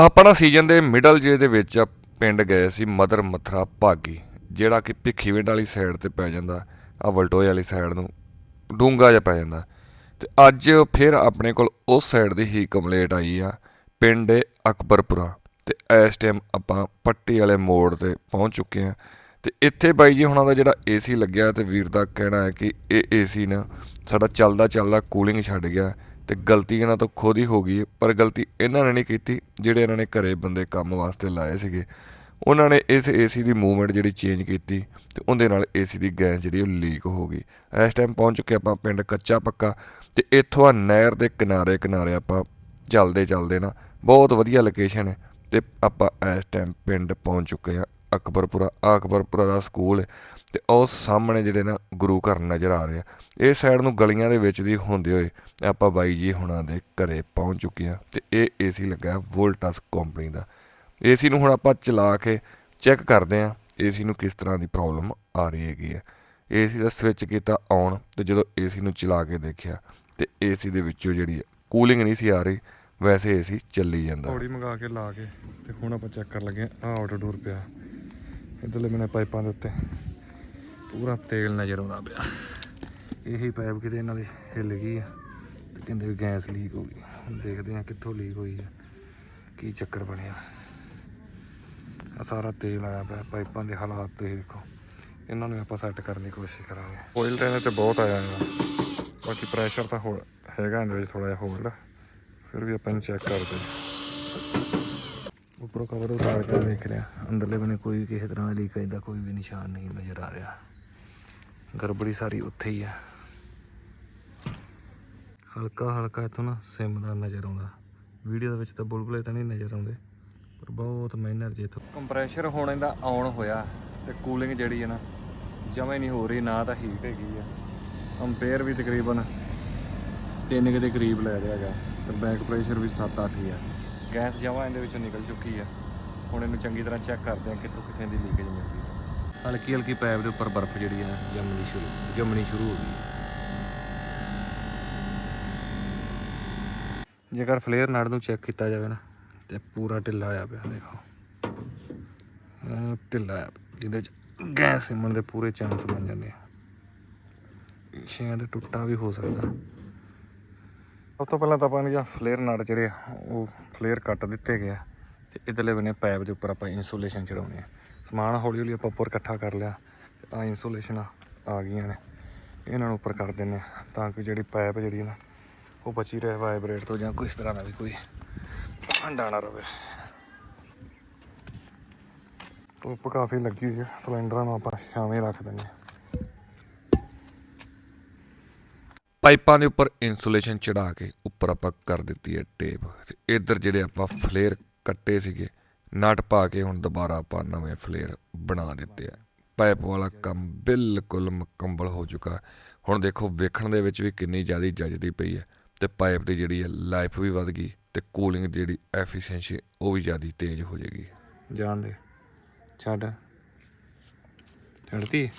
ਆਪਣਾ ਸੀਜ਼ਨ ਦੇ ਮਿਡਲ ਜੇ ਦੇ ਵਿੱਚ ਪਿੰਡ ਗਏ ਸੀ ਮਦਰ ਮਥਰਾ ਭਾਗੀ, ਜਿਹੜਾ ਕਿ ਭਿੱਖੀਵਿੰਡ ਵਾਲੀ ਸਾਈਡ ਤੇ ਪੈ ਜਾਂਦਾ, ਆ ਵਲਟੋਏ ਵਾਲੀ ਸਾਈਡ ਨੂੰ ਡੂੰਗਾ ਜਿਹਾ ਪੈ ਜਾਂਦਾ। ਤੇ ਅੱਜ ਫਿਰ ਆਪਣੇ ਕੋਲ ਉਸ ਸਾਈਡ ਦੀ ਹੀ ਕੰਪਲੇਂਟ ਆਈ ਆ, ਪਿੰਡ ਏ ਅਕਬਰਪੁਰਾ। ਤੇ ਇਸ ਟਾਈਮ ਆਪਾਂ ਪੱਟੀ ਵਾਲੇ ਮੋੜ ਤੇ ਪਹੁੰਚ ਚੁੱਕੇ ਆ। ਤੇ ਇੱਥੇ ਬਾਈ ਜੀ ਹੁਣਾਂ ਦਾ ਜਿਹੜਾ ਏਸੀ ਲੱਗਿਆ ਤੇ ਵੀਰ ਦਾ ਕਹਿਣਾ ਹੈ ਕਿ ਇਹ ਏਸੀ ਨਾ ਸਾਡਾ ਚੱਲਦਾ ਚੱਲਦਾ ਕੂਲਿੰਗ ਛੱਡ ਗਿਆ। ਤੇ ਗਲਤੀ ਇਹਨਾਂ ਤੋਂ ਖੁਦ ਹੀ ਹੋ ਗਈ ਹੈ। ਪਰ ਗਲਤੀ ਇਹਨਾਂ ਨੇ ਨਹੀਂ ਕੀਤੀ, ਜਿਹੜੇ ਇਹਨਾਂ ਨੇ ਘਰੇ ਬੰਦੇ ਕੰਮ ਵਾਸਤੇ ਲਾਏ ਸੀਗੇ। ਉਹਨਾਂ ਨੇ ਇਸ ਏਸੀ ਦੀ ਮੂਵਮੈਂਟ ਜਿਹੜੀ ਚੇਂਜ ਕੀਤੀ ਤੇ ਉਹਦੇ ਨਾਲ ਏਸੀ ਦੀ ਗੈਸ ਜਿਹੜੀ ਉਹ ਲੀਕ ਹੋ ਗਈ। ਇਸ ਟਾਈਮ ਪਹੁੰਚ ਚੁੱਕੇ ਆਪਾਂ ਪਿੰਡ ਕੱਚਾ ਪੱਕਾ ਤੇ ਇੱਥੋਂ ਆ ਨਹਿਰ ਦੇ ਕਿਨਾਰੇ ਕਿਨਾਰੇ ਆਪਾਂ ਚੱਲਦੇ ਚੱਲਦੇ ਨਾ, ਬਹੁਤ ਵਧੀਆ ਲੋਕੇਸ਼ਨ ਹੈ ਤੇ ਆਪਾਂ ਇਸ ਟਾਈਮ ਪਿੰਡ ਪਹੁੰਚ ਚੁੱਕੇ ਆ ਅਕਬਰਪੁਰਾ ਅਕਬਰਪੁਰਾ ਦਾ ਸਕੂਲ ਤੇ ਉਹ ਸਾਹਮਣੇ ਜਿਹੜੇ ਨਾ ਗੁਰੂ ਘਰ ਨਜ਼ਰ ਆ ਰਹੇ ਆ। ਇਹ ਸਾਈਡ ਨੂੰ ਗਲੀਆਂ ਦੇ ਵਿੱਚ ਦੀ ਹੁੰਦੇ ਹੋਏ ਆਪਾਂ ਬਾਈ ਜੀ ਹੁਣਾਂ ਦੇ ਘਰੇ ਪਹੁੰਚ ਚੁੱਕੇ ਆ ਤੇ ਇਹ ਏਸੀ ਲੱਗਾ ਵੋਲਟਸ ਕੰਪਨੀ ਦਾ। ਏਸੀ ਨੂੰ ਹੁਣ ਆਪਾਂ ਚਲਾ ਕੇ ਚੈੱਕ ਕਰਦੇ ਆ ਏਸੀ ਨੂੰ ਕਿਸ ਤਰ੍ਹਾਂ ਦੀ ਪ੍ਰੋਬਲਮ ਆ ਰਹੀ ਹੈਗੀ ਹੈ ਏਸੀ ਦਾ ਸਵਿਚ ਕੀਤਾ ਔਨ ਤੇ ਜਦੋਂ ਏਸੀ ਨੂੰ ਚਲਾ ਕੇ ਦੇਖਿਆ ਤੇ ਏਸੀ ਦੇ ਵਿੱਚੋਂ ਜਿਹੜੀ ਕੂਲਿੰਗ ਨਹੀਂ ਸੀ ਆ ਰਹੀ, ਵੈਸੇ ਏਸੀ ਚੱਲੀ ਜਾਂਦਾ। ਪੌੜੀ ਮੰਗਾ ਕੇ ਲਾ ਕੇ ਤੇ ਹੁਣ ਆਪਾਂ ਚੈੱਕ ਕਰ ਲੱਗੇ ਆ ਆਟੋ ਡੋਰ ਪਿਆ। ਇਧਰਲੇ ਮੈਨੇ ਪਾਈਪਾਂ ਦੇ ਉੱਤੇ। ਪੂਰਾ ਤੇਲ ਨਜ਼ਰ ਆਉਂਦਾ ਪਿਆ। ਇਹੀ ਪਾਈਪ ਕਿਤੇ ਇਹਨਾਂ ਦੀ ਹਿੱਲ ਗਈ ਆ ਤੇ ਕਹਿੰਦੇ ਵੀ ਗੈਸ ਲੀਕ ਹੋ ਗਈ। ਹੁਣ ਦੇਖਦੇ ਆ ਕਿੱਥੋਂ ਲੀਕ ਹੋਈ ਆ, ਕੀ ਚੱਕਰ ਬਣਿਆ। ਆ ਸਾਰਾ ਤੇਲ ਆਇਆ ਪਿਆ ਪਾਈਪਾਂ ਦੇ ਹਾਲਾਤ ਤੁਸੀਂ ਦੇਖੋ। ਇਹਨਾਂ ਨੂੰ ਆਪਾਂ ਸੈੱਟ ਕਰਨ ਦੀ ਕੋਸ਼ਿਸ਼ ਕਰਾਂਗੇ। ਆਇਲ ਤਾਂ ਇਹਦੇ ਤੇ ਬਹੁਤ ਆਇਆ ਹੈਗਾ ਬਾਕੀ ਪ੍ਰੈਸ਼ਰ ਤਾਂ ਹੋ ਹੈਗਾ ਇਹਦੇ ਵਿੱਚ ਥੋੜਾ ਜਿਹਾ ਹੋਲਡ ਫਿਰ ਵੀ ਆਪਾਂ ਇਹਨੂੰ ਚੈੱਕ ਕਰਦੇ ਉੱਪਰੋਂ ਕਵਰ ਉਤਾਰ ਕੇ ਦੇਖ ਰਿਹਾ। ਅੰਦਰਲੇ ਬਨੇ ਕੋਈ ਕਿਸੇ ਤਰ੍ਹਾਂ ਦਾ ਲੀਕੇਜ ਦਾ ਕੋਈ ਵੀ ਨਿਸ਼ਾਨ ਨਹੀਂ ਨਜ਼ਰ ਆ ਰਿਹਾ। ਗੜਬੜੀ ਸਾਰੀ ਉੱਥੇ ਹੀ ਆ। ਹਲਕਾ ਹਲਕਾ ਇਥੋਂ ਨਾ ਸਿਮ ਦਾ ਨਜ਼ਰ ਆਉਂਦਾ। ਵੀਡੀਓ ਦੇ ਵਿੱਚ ਤਾਂ ਬੁਲਬੁਲੇ ਤਾਂ ਨਹੀਂ ਨਜ਼ਰ ਆਉਂਦੇ, ਪਰ ਬਹੁਤ ਮਾਈਨਰ ਜੇ ਇਥੋਂ। ਕੰਪਰੈਸ਼ਰ ਹੁਣ ਇਹਦਾ ਆਨ ਹੋਇਆ ਤੇ ਕੂਲਿੰਗ ਜਿਹੜੀ ਹੈ ਨਾ, ਜਮਾ ਨਹੀਂ ਹੋ ਰਹੀ, ਨਾ ਤਾਂ ਹੀਟ ਹੈਗੀ ਆ। ਅੰਪੇਅਰ ਵੀ ਤਕਰੀਬਨ 3 ਦੇ ਕਰੀਬ ਲੈ ਰਿਹਾ ਹੈਗਾ, ਤੇ ਬੈਕ ਪ੍ਰੈਸ਼ਰ ਵੀ 7-8 ਹੀ ਆ। ਗੈਸ ਜਮਾ ਇਹਦੇ ਵਿੱਚੋਂ ਨਿਕਲ ਚੁੱਕੀ ਆ। ਹੁਣ ਇਹਨੂੰ ਚੰਗੀ ਤਰ੍ਹਾਂ ਚੈੱਕ ਕਰਦੇ ਆ ਕਿੱਥੋਂ ਕਿੱਥੇ ਦੀ ਲੀਕੇਜ ਮਿਲਦੀ ਹੈ ਹਲਕੀ ਹਲਕੀ ਪੈਪ ਦੇ ਉੱਪਰ ਬਰਫ਼ ਜਿਹੜੀ ਆ ਜੰਮਣੀ ਸ਼ੁਰੂ ਜੰਮਣੀ ਸ਼ੁਰੂ ਹੋ ਗਈ। ਜੇਕਰ ਫਲੇਅਰ ਨਟ ਨੂੰ ਚੈੱਕ ਕੀਤਾ ਜਾਵੇ ਨਾ ਤੇ ਪੂਰਾ ਢਿੱਲਾ ਹੋਇਆ ਪਿਆ ਦੇਖੋ। ਢਿੱਲਾ ਆ ਜਿਹਦੇ ਚ ਗੈਸ ਸਿਮਣ ਦੇ ਪੂਰੇ ਚਾਂਸ ਬਣ ਜਾਂਦੇ ਆ। ਸ਼ਾਇਦ ਟੁੱਟਾ ਵੀ ਹੋ ਸਕਦਾ। ਸਭ ਤੋਂ ਪਹਿਲਾਂ ਤਾਂ ਆਪਾਂ ਨੇ ਜਾਂ ਫਲੇਅਰ ਨਟ ਜਿਹੜੇ ਆ, ਉਹ ਫਲੇਅਰ ਕੱਟ ਦਿੱਤੇ ਗਏ ਆ ਤੇ ਇਧਰਲੇ ਬਨੇ ਪਾਈਪ ਦੇ ਉੱਪਰ ਆਪਾਂ ਇਨਸੂਲੇਸ਼ਨ ਚੜਾਉਣੇ ਆ। ਸਮਾਨ ਹੌਲੀ ਹੌਲੀ ਆਪਾਂ ਉੱਪਰ ਇਕੱਠਾ ਕਰ ਲਿਆ। ਆ ਇਨਸੂਲੇਸ਼ਨ ਆ ਗਈਆਂ ਨੇ। ਇਹਨਾਂ ਨੂੰ ਉੱਪਰ ਕਰ ਦਿੰਨੇ ਆ ਤਾਂ ਕਿ ਜਿਹੜੀ ਪਾਈਪ ਜਿਹੜੀ ਨਾ, ਉਹ ਬਚੀ ਰਹੇ ਵਾਈਬ੍ਰੇਟ ਤੋਂ ਜਾਂ ਕੋਈ ਇਸ ਤਰ੍ਹਾਂ ਦਾ ਵੀ ਕੋਈ ਹੰਡਾ ਨਾ ਰਵੇ। ਧੁੱਪ ਕਾਫੀ ਲੱਗੀ ਹੋਈ ਹੈ ਸਿਲੰਡਰਾਂ ਨੂੰ ਆਪਾਂ ਛਾਵੇਂ ਰੱਖ ਦਿੰਨੇ ਆ ਪਾਈਪਾਂ ਦੇ ਉੱਪਰ ਇਨਸੂਲੇਸ਼ਨ ਚੜਾ ਕੇ ਉੱਪਰ ਆਪਾਂ ਕਰ ਦਿੱਤੀ ਹੈ ਟੇਪ ਤੇ ਇੱਧਰ ਜਿਹੜੇ ਆਪਾਂ ਫਲੇਅਰ ਕੱਟੇ ਸੀਗੇ ਨਟ ਪਾ ਕੇ ਹੁਣ ਦੁਬਾਰਾ ਆਪਾਂ ਨਵੇਂ ਫਲੇਅਰ ਬਣਾ ਦਿੱਤੇ ਆ। ਪਾਈਪ ਵਾਲਾ ਕੰਮ ਬਿਲਕੁਲ ਮੁਕੰਮਲ ਹੋ ਚੁੱਕਾ। ਹੁਣ ਦੇਖੋ ਵੇਖਣ ਦੇ ਵਿੱਚ ਵੀ ਕਿੰਨੀ ਜ਼ਿਆਦਾ ਜੱਜਦੀ ਪਈ ਹੈ ਤੇ ਪਾਈਪ ਦੀ ਜਿਹੜੀ ਹੈ ਲਾਈਫ ਵੀ ਵੱਧ ਗਈ ਤੇ ਕੂਲਿੰਗ ਜਿਹੜੀ ਐਫੀਸ਼ੀਐਂਸੀ ਉਹ ਵੀ ਜ਼ਿਆਦਾ ਤੇਜ਼ ਹੋ ਜਾਏਗੀ। ਜਾਣ ਦੇ। ਛੱਡ। ਛੱਡਤੀ?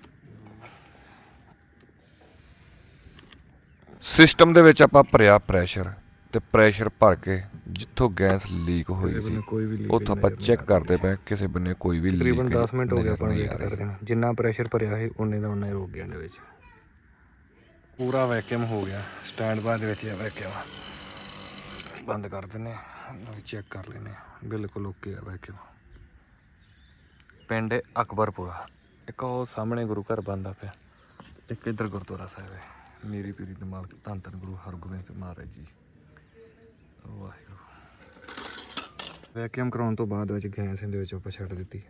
ਸਿਸਟਮ ਦੇ ਵਿੱਚ ਆਪਾਂ ਭਰਿਆ ਪ੍ਰੈਸ਼ਰ ਤੇ ਪ੍ਰੈਸ਼ਰ ਭਰ ਕੇ ਜਿੱਥੋਂ ਗੈਸ ਲੀਕ ਹੋਈ ਸੀ ਕੋਈ ਵੀ ਉੱਥੋਂ ਆਪਾਂ ਚੈੱਕ ਕਰਦੇ ਪਏ ਕਿਸੇ ਬੰਨੇ ਕੋਈ ਵੀ ਤਕਰੀਬਨ leakage 10 ਮਿੰਟ ਹੋ ਗਏ ਆਪਾਂ ਵੇਟ। ਕਰਦੇ ਹਾਂ ਜਿੰਨਾ ਪ੍ਰੈਸ਼ਰ ਭਰਿਆ ਹੈ ਉਨੇ ਦਾ ਉਨਾ ਹੀ ਰੁਕ ਗਿਆ ਇਹਦੇ ਵਿੱਚ। ਪੂਰਾ ਵੈਕਿਊਮ ਹੋ ਗਿਆ। ਸਟੈਂਡ ਬਾਅਦ ਦੇ ਵਿੱਚ ਇਹ ਵੈਕਿਊਮ ਬੰਦ ਕਰ ਦਿੰਨੇ ਆ ਚੈੱਕ ਕਰ ਲੈਨੇ ਆ ਬਿਲਕੁਲ ਓਕੇ ਆ ਵੈਕਿਊਮ ਪਿੰਡ ਅਕਬਰਪੁਰਾ। ਇੱਕ ਉਹ ਸਾਹਮਣੇ ਗੁਰੂ ਘਰ ਬੰਦਾ ਪਿਆ। ਇੱਕ ਇੱਧਰ ਗੁਰਦੁਆਰਾ ਸਾਹਿਬ ਹੈ। ਮੇਰੀ ਪੀਰੀ ਦੇ ਮਾਲਕ ਧੰਨ ਧੰਨ ਗੁਰੂ ਹਰਗੋਬਿੰਦ ਸਿੰਘ ਮਹਾਰਾਜ ਜੀ। ਵਾਹਿਗੁਰੂ। ਵੈਕਿਊਮ ਕਰਾਉਣ ਤੋਂ ਬਾਅਦ ਵਿੱਚ ਗੈਸ ਇਹਦੇ ਵਿੱਚ ਆਪਾਂ ਛੱਡ ਦਿੱਤੀ।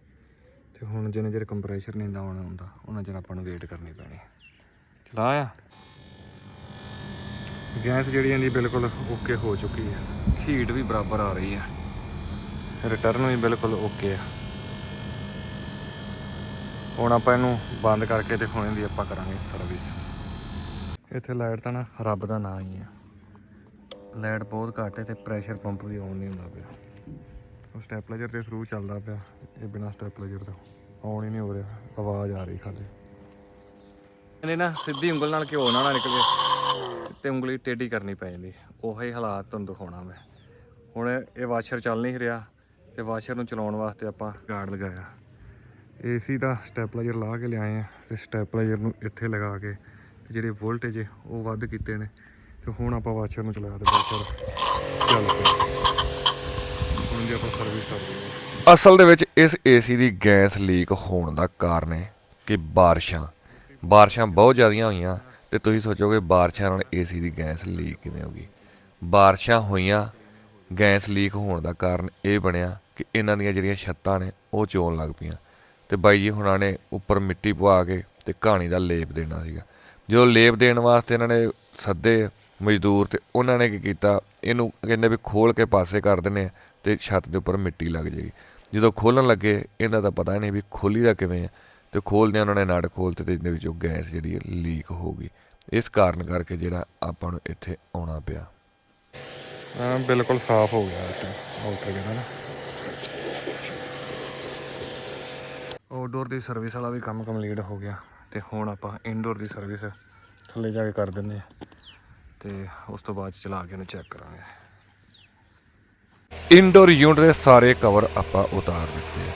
ਤੇ ਹੁਣ ਜਿੰਨੇ ਚਿਰ ਕੰਪਰੈਸ਼ਰ ਨਹੀਂ ਡਾਊਨ ਹੁੰਦਾ, ਉਹਨਾਂ ਚਿਰ ਆਪਾਂ ਨੂੰ ਵੇਟ ਕਰਨੀ ਪੈਣੀ। ਚਲਾ ਆ। ਗੈਸ ਜਿਹੜੀ ਇਹਦੀ ਬਿਲਕੁਲ ਓਕੇ ਹੋ ਚੁੱਕੀ ਹੈ ਹੀਟ ਵੀ ਬਰਾਬਰ ਆ ਰਹੀ ਹੈ ਰਿਟਰਨ ਵੀ ਬਿਲਕੁਲ ਓਕੇ ਆ। ਹੁਣ ਆਪਾਂ ਇਹਨੂੰ ਬੰਦ ਕਰਕੇ ਤੇ ਹੁਣ ਇਹਦੀ ਆਪਾਂ ਕਰਾਂਗੇ ਸਰਵਿਸ ਇੱਥੇ ਲਾਈਟ ਤਾਂ ਨਾ ਰੱਬ ਦਾ ਨਾਂ ਹੀ ਆ। ਲਾਈਟ ਬਹੁਤ ਘੱਟ ਹੈ ਤੇ ਪ੍ਰੈਸ਼ਰ ਪੰਪ ਵੀ ਆਨ ਨਹੀਂ ਹੁੰਦਾ ਪਿਆ। ਉਹ ਸਟੈਪਲਾਈਜ਼ਰ ਦੇ ਥਰੂ ਚੱਲਦਾ ਪਿਆ, ਇਹ ਬਿਨਾ ਸਟੈਪਲਾਈਜ਼ਰ ਤੋਂ। ਆਨ ਹੀ ਨਹੀਂ ਹੋ ਰਿਹਾ, ਆਵਾਜ਼ ਆ ਰਹੀ ਖਾਲੀ। ਇਹਨੇ ਨਾ, ਸਿੱਧੀ ਉਂਗਲ ਨਾਲ ਘਿਓ ਨਾ ਨਾ ਨਿਕਲੇ, ਤੇ ਉਂਗਲੀ ਟੇਢੀ ਕਰਨੀ ਪੈ ਜਾਂਦੀ। ਉਹੀ ਹਾਲਾਤ ਤੁਹਾਨੂੰ ਦਿਖਾਉਣਾ ਮੈਂ। ਹੁਣ ਇਹ ਵਾਸ਼ਰ ਚੱਲ ਨਹੀਂ ਰਿਹਾ, ਤੇ ਵਾਸ਼ਰ ਨੂੰ ਚਲਾਉਣ ਵਾਸਤੇ ਆਪਾਂ ਗਾਰਡ ਲਗਾਇਆ। ਏਸੀ ਦਾ ਸਟੈਪਲਾਈਜ਼ਰ ਲਾ ਕੇ ਲਿਆਏ ਆ, ਤੇ ਸਟੈਪਲਾਈਜ਼ਰ ਨੂੰ ਇੱਥੇ ਲਗਾ ਕੇ, ਤੇ ਜਿਹੜੇ ਵੋਲਟੇਜ ਉਹ ਵੱਧ ਕੀਤੇ ਨੇ। ਤੇ ਹੁਣ ਆਪਾਂ ਵਾਸ਼ਰ ਨੂੰ ਚਲਾਇਆ ਤੇ ਵਾਸ਼ਰ ਚੱਲ ਪਿਆ ਹੁਣ ਜੇ ਆਪਾਂ ਸਰਵਿਸ ਕਰਦੇ ਹਾਂ ਅਸਲ ਦੇ ਵਿੱਚ ਇਸ ਏਸੀ ਦੀ ਗੈਸ ਲੀਕ ਹੋਣ ਦਾ ਕਾਰਨ ਹੈ ਕਿ ਬਾਰਿਸ਼ਾਂ ਬਾਰਿਸ਼ਾਂ ਬਹੁਤ ਜ਼ਿਆਦੀਆਂ ਹੋਈਆਂ ਤੇ ਤੁਸੀਂ ਸੋਚੋਗੇ ਬਾਰਿਸ਼ਾਂ ਨਾਲ ਏਸੀ ਦੀ ਗੈਸ ਲੀਕ ਕਿਵੇਂ ਹੋ ਗਈ ਬਾਰਿਸ਼ਾਂ ਹੋਈਆਂ, ਗੈਸ ਲੀਕ ਹੋਣ ਦਾ ਕਾਰਨ ਇਹ ਬਣਿਆ ਕਿ ਇਹਨਾਂ ਦੀਆਂ ਜਿਹੜੀਆਂ ਛੱਤਾਂ ਨੇ ਉਹ ਚੋਣ ਲੱਗ ਪਈਆਂ। ਤੇ ਬਾਈ ਜੀ ਹੁਣਾਂ ਨੇ ਉੱਪਰ ਮਿੱਟੀ ਪਵਾ ਕੇ ਤੇ ਕਹਾਣੀ ਦਾ ਲੇਪ ਦੇਣਾ ਸੀਗਾ। ਜਦੋਂ ਲੇਪ ਦੇਣ ਵਾਸਤੇ ਇਹਨਾਂ ਨੇ ਸੱਦੇ ਮਜ਼ਦੂਰ ਤੇ ਉਹਨਾਂ ਨੇ ਕੀ ਕੀਤਾ? ਇਹਨੂੰ ਕਹਿੰਦੇ ਵੀ ਖੋਲ ਕੇ ਪਾਸੇ ਕਰ ਦਿੰਨੇ ਆ ਤੇ ਛੱਤ ਦੇ ਉੱਪਰ ਮਿੱਟੀ ਲੱਗ ਜਾਏਗੀ। ਜਦੋਂ ਖੋਲਣ ਲੱਗੇ ਇਹਨਾਂ ਦਾ ਪਤਾ ਨਹੀਂ ਵੀ ਖੋਲੀ ਦਾ ਕਿਵੇਂ ਆ। ਤੇ ਖੋਲਦੇ ਉਹਨਾਂ ਨੇ ਨਟ ਖੋਲਤੇ ਤੇ ਇਹਦੇ ਵਿੱਚੋਂ ਗੈਸ ਜਿਹੜੀ ਲੀਕ ਹੋ ਗਈ। ਇਸ ਕਾਰਨ ਕਰਕੇ ਜਿਹੜਾ ਆਪਾਂ ਨੂੰ ਇੱਥੇ ਆਉਣਾ ਪਿਆ। ਹਾਂ ਬਿਲਕੁਲ ਸਾਫ਼ ਹੋ ਗਿਆ ਇੱਥੇ। ਆਊਟਰ ਜਿਹੜਾ ਨਾ। ਆਊਟਡੋਰ ਦੀ ਸਰਵਿਸ ਵਾਲਾ ਵੀ ਕੰਮ ਕੰਪਲੀਟ ਹੋ ਗਿਆ। ਤੇ ਹੁਣ ਆਪਾਂ ਇਨਡੋਰ ਦੀ ਸਰਵਿਸ ਥੱਲੇ ਜਾ ਕੇ ਕਰ ਦਿੰਦੇ ਆ ਤੇ ਉਸ ਤੋਂ ਬਾਅਦ ਚਲਾ ਕੇ ਉਹਨੂੰ ਚੈੱਕ ਕਰਾਂਗੇ। ਇਨਡੋਰ ਯੂਨਿਟ ਦੇ ਸਾਰੇ ਕਵਰ ਆਪਾਂ ਉਤਾਰ ਦਿੱਤੇ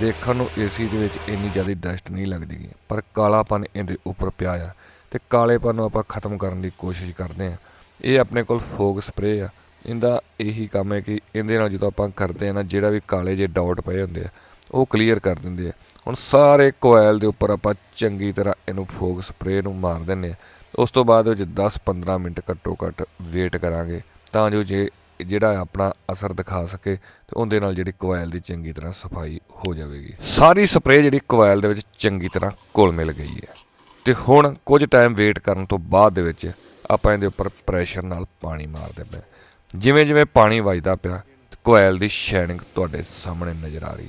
ਦੇਖਣ ਨੂੰ ਏਸੀ ਦੇ ਵਿੱਚ ਇੰਨੀ ਜ਼ਿਆਦਾ ਡਸਟ ਨਹੀਂ ਲੱਗਦੀ, ਪਰ ਕਾਲਾਪਨ ਇਹਦੇ ਉੱਪਰ ਪਿਆ ਆ ਤੇ ਕਾਲੇਪਨ ਨੂੰ ਆਪਾਂ ਖਤਮ ਕਰਨ ਦੀ ਕੋਸ਼ਿਸ਼ ਕਰਦੇ ਆ। ਇਹ ਆਪਣੇ ਕੋਲ ਫੋਗ ਸਪਰੇ ਆ। ਇਹਦਾ ਇਹੀ ਕੰਮ ਹੈ ਕਿ ਇਹਦੇ ਨਾਲ ਜਦੋਂ ਆਪਾਂ ਕਰਦੇ ਆ ਨਾ, ਜਿਹੜਾ ਵੀ ਕਾਲੇ ਜੇ ਡਾਟ ਪਏ ਹੁੰਦੇ ਆ, ਉਹ ਕਲੀਅਰ ਕਰ ਦਿੰਦੇ ਆ। ਹੁਣ ਸਾਰੇ ਕੋਇਲ ਦੇ ਉੱਪਰ ਆਪਾਂ ਚੰਗੀ ਤਰ੍ਹਾਂ ਇਹਨੂੰ ਫੋਗ ਸਪਰੇ ਨੂੰ ਮਾਰ ਦਿੰਨੇ ਆ। ਉਸ ਤੋਂ ਬਾਅਦ ਵਿੱਚ 10-15 ਮਿੰਟ ਘੱਟੋ ਘੱਟ ਵੇਟ ਕਰਾਂਗੇ ਤਾਂ ਜੋ ਜੇ ਜਿਹੜਾ ਆਪਣਾ ਅਸਰ ਦਿਖਾ ਸਕੇ ਤੇ ਉਹਦੇ ਨਾਲ ਜਿਹੜੀ ਕੋਇਲ ਦੀ ਚੰਗੀ ਤਰ੍ਹਾਂ ਸਫ਼ਾਈ ਹੋ ਜਾਵੇਗੀ। ਸਾਰੀ ਸਪਰੇਅ ਜਿਹੜੀ ਕੋਇਲ ਦੇ ਵਿੱਚ ਚੰਗੀ ਤਰ੍ਹਾਂ ਘੁਲ ਮਿਲ ਗਈ ਹੈ। ਤੇ ਹੁਣ ਕੁਝ ਟਾਈਮ ਵੇਟ ਕਰਨ ਤੋਂ ਬਾਅਦ ਦੇ ਵਿੱਚ ਆਪਾਂ ਇਹਦੇ ਉੱਪਰ ਪ੍ਰੈਸ਼ਰ ਨਾਲ ਪਾਣੀ ਮਾਰਦੇ ਪਏ ਜਿਵੇਂ ਜਿਵੇਂ ਪਾਣੀ ਵੱਜਦਾ ਪਿਆ ਕੋਇਲ ਦੀ ਸ਼ਾਈਨਿੰਗ ਤੁਹਾਡੇ ਸਾਹਮਣੇ ਨਜ਼ਰ ਆ ਰਹੀ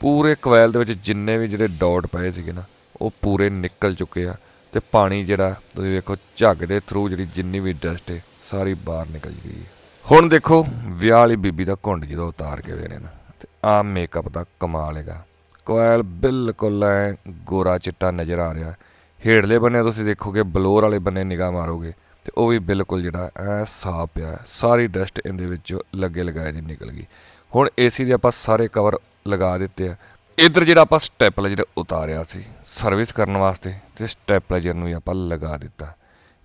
ਪੂਰੇ ਕੋਇਲ ਦੇ ਵਿੱਚ ਜਿੰਨੇ ਵੀ ਜਿਹੜੇ ਡਾਟ ਪਏ ਸੀਗੇ ਨਾ, ਉਹ ਪੂਰੇ ਨਿਕਲ ਚੁੱਕੇ ਆ। ਤੇ ਪਾਣੀ ਜਿਹੜਾ ਤੁਸੀਂ ਵੇਖੋ ਝੱਗ ਦੇ ਥਰੂ ਜਿਹੜੀ ਜਿੰਨੀ ਵੀ ਡਸਟ ਹੈ ਸਾਰੀ ਬਾਹਰ ਨਿਕਲ ਗਈ ਹੈ। ਹੁਣ ਦੇਖੋ ਵਿਆਹ ਵਾਲੀ ਬੀਬੀ ਦਾ ਘੁੰਡ ਜਦੋਂ ਉਤਾਰ ਕੇ ਦੇਣੇ ਨਾ ਤੇ ਆ ਮੇਕਅਪ ਦਾ ਕਮਾਲ ਹੈਗਾ। ਕੋਇਲ ਬਿਲਕੁਲ ਐ ਗੋਰਾ ਚਿੱਟਾ ਨਜ਼ਰ ਆ ਰਿਹਾ। ਹੇਠਲੇ ਬੰਨੇ ਤੁਸੀਂ ਦੇਖੋਗੇ, ਬਲੋਰ ਵਾਲੇ ਬੰਨੇ ਨਿਗਾਹ ਮਾਰੋਗੇ, ਤੇ ਉਹ ਵੀ ਬਿਲਕੁਲ ਜਿਹੜਾ ਐ ਸਾਫ਼ ਪਿਆ ਸਾਰੀ ਡਸਟ ਇਹਦੇ ਵਿੱਚ ਲੱਗੇ ਲਗਾਏ ਦੀ ਨਿਕਲ ਗਈ। ਹੁਣ ਏਸੀ ਦੇ ਆਪਾਂ ਸਾਰੇ ਕਵਰ ਲਗਾ ਦਿੱਤੇ ਆ। ਇਧਰ ਜਿਹੜਾ ਆਪਾਂ ਸਟੈਪਲਾਈਜ਼ਰ ਉਤਾਰਿਆ ਸੀ ਸਰਵਿਸ ਕਰਨ ਵਾਸਤੇ, ਤੇ ਸਟੈਪਲਾਈਜ਼ਰ ਨੂੰ ਵੀ ਆਪਾਂ ਲਗਾ ਦਿੱਤਾ।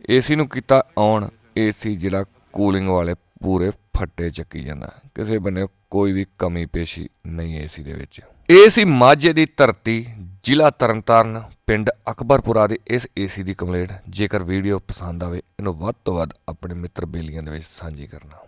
ਏਸੀ ਨੂੰ ਕੀਤਾ ਔਨ ਏਸੀ ਜਿਹੜਾ ਕੂਲਿੰਗ ਵਾਲੇ ਪੂਰੇ ਫੱਟੇ ਚੱਕੀ ਜਾਂਦਾ। ਕਿਸੇ ਬੰਨੇ ਕੋਈ ਵੀ ਕਮੀ ਪੇਸ਼ੀ ਨਹੀਂ ਏਸੀ ਦੇ ਵਿੱਚ। ਇਹ ਸੀ ਮਾਝੇ ਦੀ ਧਰਤੀ, ਜ਼ਿਲ੍ਹਾ ਤਰਨਤਾਰਨ, ਪਿੰਡ ਅਕਬਰਪੁਰਾ ਦੇ ਇਸ ਏਸੀ ਦੀ ਕੰਪਲੇਂਟ ਜੇਕਰ ਵੀਡੀਓ ਪਸੰਦ ਆਵੇ, ਇਹਨੂੰ ਵੱਧ ਤੋਂ ਵੱਧ ਆਪਣੇ ਮਿੱਤਰ ਬੇਲੀਆਂ ਦੇ ਵਿੱਚ ਸਾਂਝੀ ਕਰਨਾ।